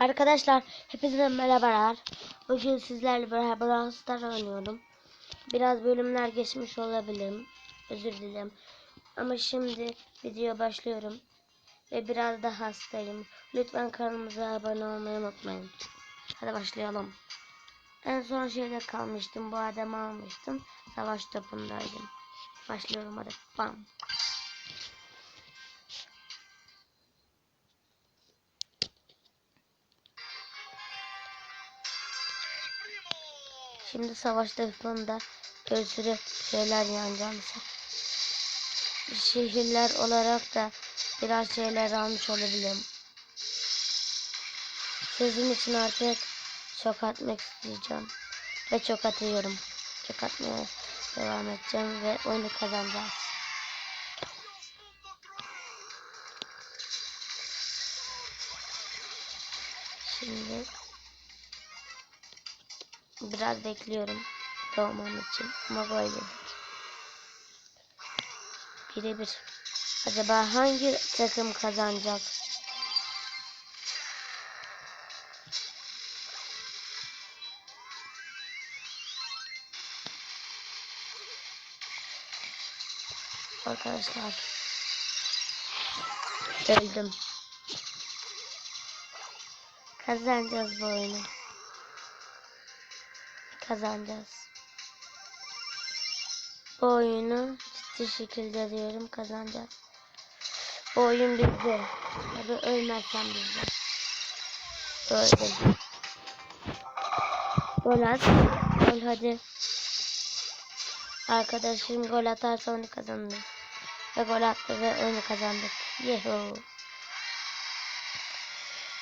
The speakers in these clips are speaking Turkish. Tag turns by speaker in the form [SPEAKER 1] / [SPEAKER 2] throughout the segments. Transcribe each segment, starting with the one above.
[SPEAKER 1] Arkadaşlar hepinize merhabalar. Bugün sizlerle beraber Brawl oynuyorum. Biraz bölümler geçmiş olabilirim. Özür dilerim. Ama şimdi video başlıyorum. Ve biraz da hastayım. Lütfen kanalımıza abone olmayı unutmayın. Hadi başlayalım. En son şeyde kalmıştım. Bu adamı almıştım. Savaş topundaydım. Başlıyorum hadi. Bam. Şimdi savaş topunda bir sürü şeyler yanacağım. Şehirler olarak da biraz şeyler almış olabilirim. Sizin için artık çok atmak isteyeceğim. Ve çok atıyorum. Çok atmaya devam edeceğim ve oyunu kazanacağız. Biraz bekliyorum doğmam için ama gol yedik. Birebir. Acaba hangi takım kazanacak? Arkadaşlar. Öldüm. Kazanacağız bu oyunu. Kazanacağız. Bu oyunu ciddi şekilde diyorum kazanacağız. Bu oyun bizde. Tabi ölmezsem bizde. Öldüm. Gol at. Gol hadi. Arkadaşım gol atarsa onu kazanırız. Ve gol attı ve oyunu kazandık. Yeho.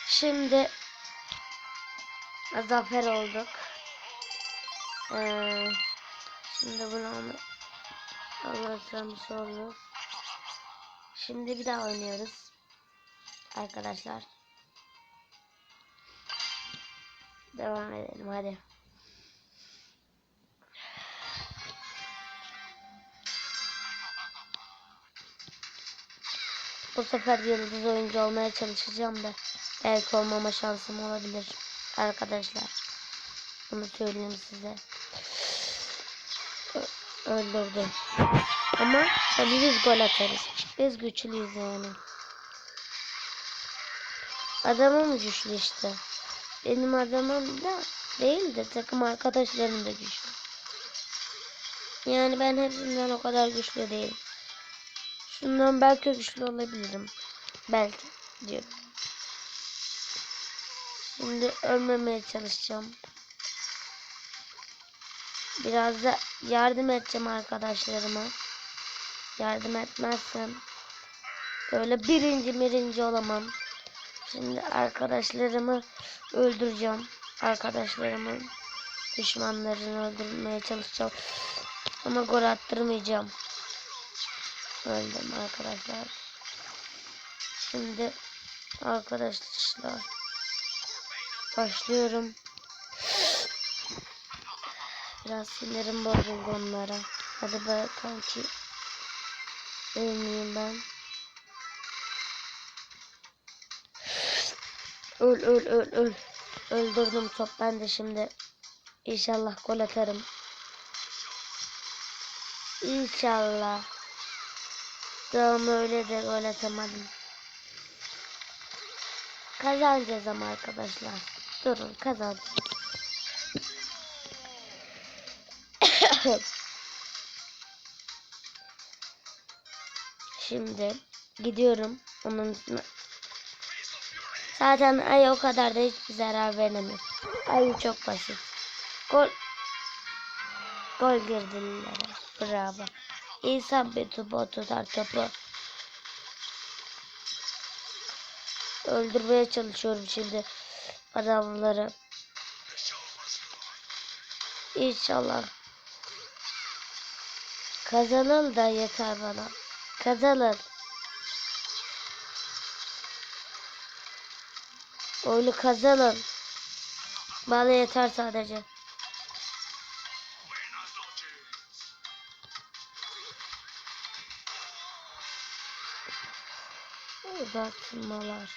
[SPEAKER 1] Şimdi zafer olduk. Ee, şimdi bunu onu alırsam sonra. Şimdi bir daha oynuyoruz. Arkadaşlar. Devam edelim hadi. Bu sefer yıldız oyuncu olmaya çalışacağım da belki olmama şansım olabilir arkadaşlar. Bunu söyleyeyim size. Ö- öldürdüm. Ama tabii biz gol atarız. Biz güçlüyüz yani. Adamım güçlü işte. Benim adamım da değil de takım arkadaşlarım da güçlü. Yani ben hepsinden o kadar güçlü değilim. Şundan belki güçlü olabilirim. Belki diyorum. Şimdi ölmemeye çalışacağım. Biraz da yardım edeceğim arkadaşlarıma. Yardım etmezsem böyle birinci birinci olamam. Şimdi arkadaşlarımı öldüreceğim. Arkadaşlarımın düşmanlarını öldürmeye çalışacağım. Ama gol attırmayacağım. Öldüm arkadaşlar. Şimdi arkadaşlar başlıyorum. Biraz sinirim bozuldu onlara. Hadi bakalım ki ölmeyeyim ben. Öl öl öl öl. Öldürdüm top ben de şimdi. İnşallah gol atarım. İnşallah. Doğum öyle de gol atamadım. Kazanacağız ama arkadaşlar. Durun kazanacağız. Şimdi gidiyorum onun üstüne. Zaten ay o kadar da hiçbir zarar veremiyor. Ay çok basit. Gol Gol girdiler. Bravo. İnsan bir topu tutar topu. Öldürmeye çalışıyorum şimdi adamları. İnşallah. Kazanın da yeter bana. Kazanın. Oyunu kazanın. Bana yeter sadece. Uzatmalar.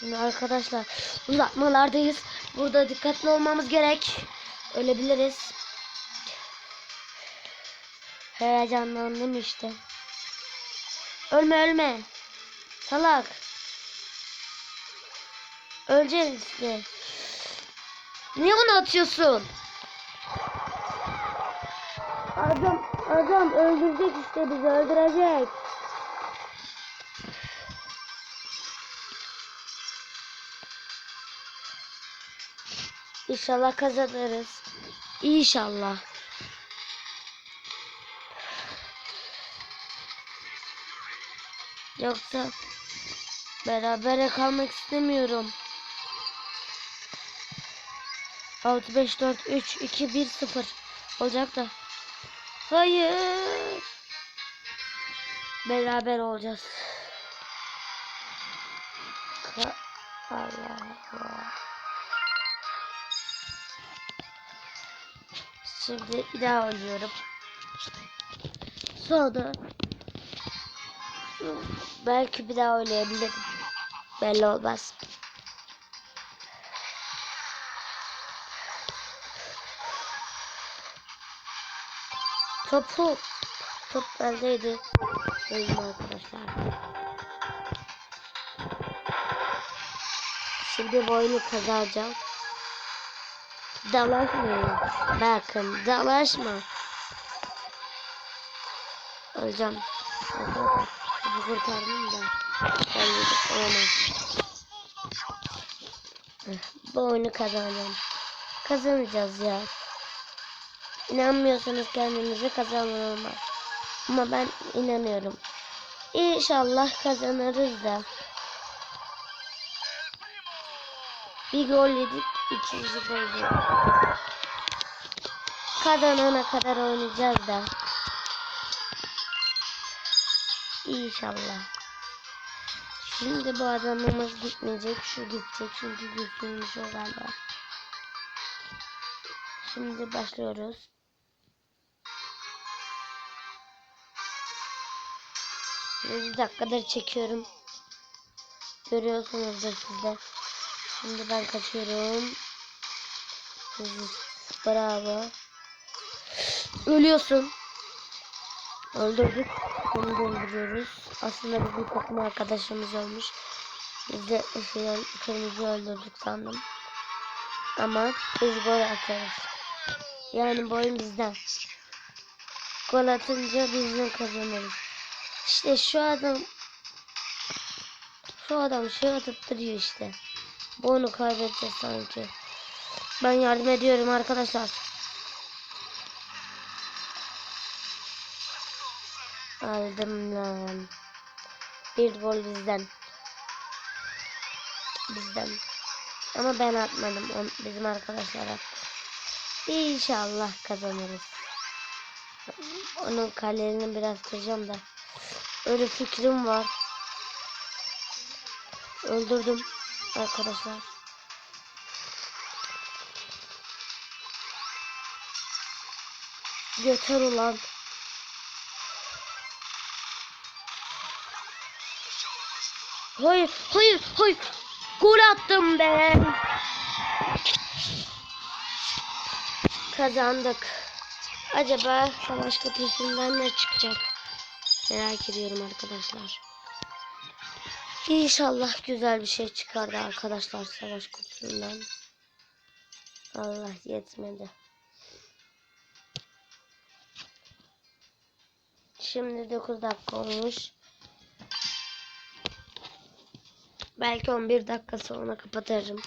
[SPEAKER 1] Şimdi arkadaşlar uzatmalardayız. Burada dikkatli olmamız gerek. Ölebiliriz. Heyecanlandım işte. Ölme ölme. Salak. Öleceğiz işte. Niye onu atıyorsun? Adam adam öldürecek işte bizi öldürecek. İnşallah kazanırız. İnşallah. Yoksa berabere kalmak istemiyorum. 6 5 4 3 2 1 0 olacak da. Hayır. Beraber olacağız. Ka- Allah Allah. Şimdi bir daha oynuyorum. Sonra belki bir daha oynayabilirim. Belli olmaz. Topu top bendeydi. Benim arkadaşlar. Şimdi bu oyunu kazanacağım. Dalaşmayın. Bakın dalaşma. Öleceğim. Bu kurtardım da. Ölmedim. Olamaz. Bu oyunu kazanacağım. Kazanacağız ya. İnanmıyorsanız kendinize kazanılmaz. Ama ben inanıyorum. İnşallah kazanırız da. Bir gol yedik, ikinci gol yedik. Kazanana kadar oynayacağız da. İnşallah. Şimdi bu adamımız gitmeyecek, şu gidecek çünkü güçlüymüş o galiba. Şimdi başlıyoruz. Bir dakikadır çekiyorum. Görüyorsunuzdur siz de. Şimdi ben kaçıyorum. Bravo. Ölüyorsun. Öldürdük. Bunu döndürüyoruz. Aslında bizim takım arkadaşımız olmuş. Biz de şey, kırmızı öldürdük sandım. Ama biz gol atarız. Yani bu oyun bizden. Gol atınca bizden kazanırız. İşte şu adam şu adam şey atıp duruyor işte. Bu onu kaybedeceğiz sanki. Ben yardım ediyorum arkadaşlar. Aldım lan. Bir gol bizden. Bizden. Ama ben atmadım. Bizim arkadaşlar attı. İnşallah kazanırız. Onun kalelerini biraz kıracağım da. Öyle fikrim var. Öldürdüm arkadaşlar. Yeter ulan. Hayır, hayır, hayır. Gol attım ben. Kazandık. Acaba savaş kutusundan ne çıkacak? Merak ediyorum arkadaşlar. İnşallah güzel bir şey çıkardı arkadaşlar savaş kutusundan. Allah yetmedi. Şimdi 9 dakika olmuş. Belki 11 dakika sonra kapatırım.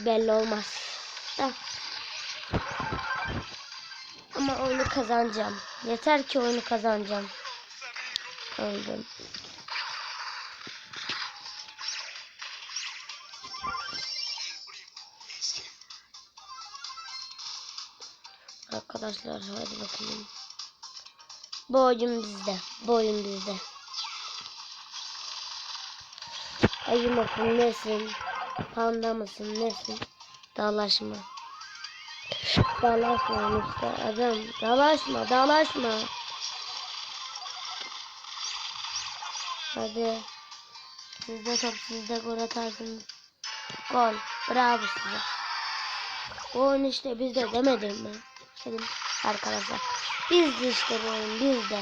[SPEAKER 1] Belli olmaz. Da. Ama oyunu kazanacağım. Yeter ki oyunu kazanacağım. Öldüm. Arkadaşlar hadi bakalım. Bu oyun bizde. Bu oyun bizde. Ayı mısın nesin? Panda mısın nesin? Dalaşma. Dalaşma işte adam. Dalaşma dalaşma. Hadi. Sizde top sizde gol atarsınız. Gol. Bravo size. Bu oyun işte bizde demedim mi? Dedim arkadaşlar. Bizde işte bu oyun bizde.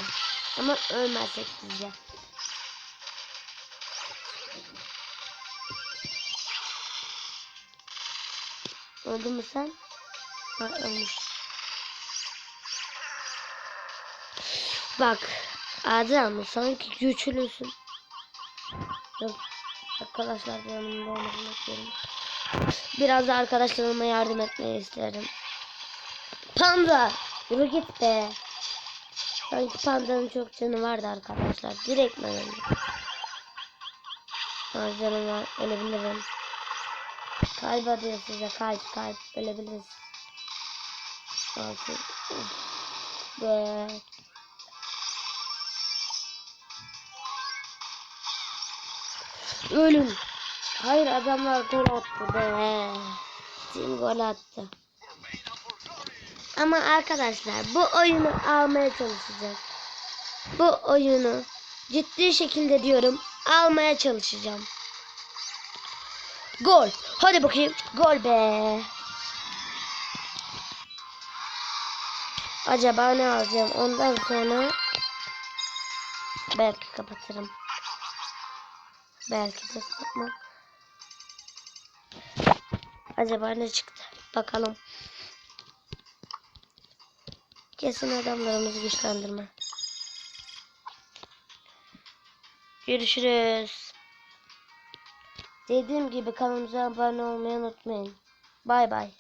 [SPEAKER 1] Ama ölmezsek bizde. Öldün mü sen? Ha ölmüş. Bak. Adem sanki güçlüsün. Dur. Arkadaşlar yanımda olmasını istiyorum. Biraz da arkadaşlarıma yardım etmeyi isterim. Panda! Yürü git be. Sanki pandanın çok canı vardı arkadaşlar. Direkt ben öldüm. Ha canım var. Ölebilirim. Kalp atıyor size. Kalp kalp. Ölebiliriz. Altı. Be. Ölüm. Hayır adamlar gol attı be. Tim gol attı. Ama arkadaşlar bu oyunu almaya çalışacağız. Bu oyunu ciddi şekilde diyorum almaya çalışacağım. Gol. Hadi bakayım. Gol be. Acaba ne alacağım? Ondan sonra belki kapatırım. Belki de kapatmam. Acaba ne çıktı? Bakalım. Kesin adamlarımızı güçlendirme. Görüşürüz. Dediğim gibi kanalımıza abone olmayı unutmayın. Bay bay.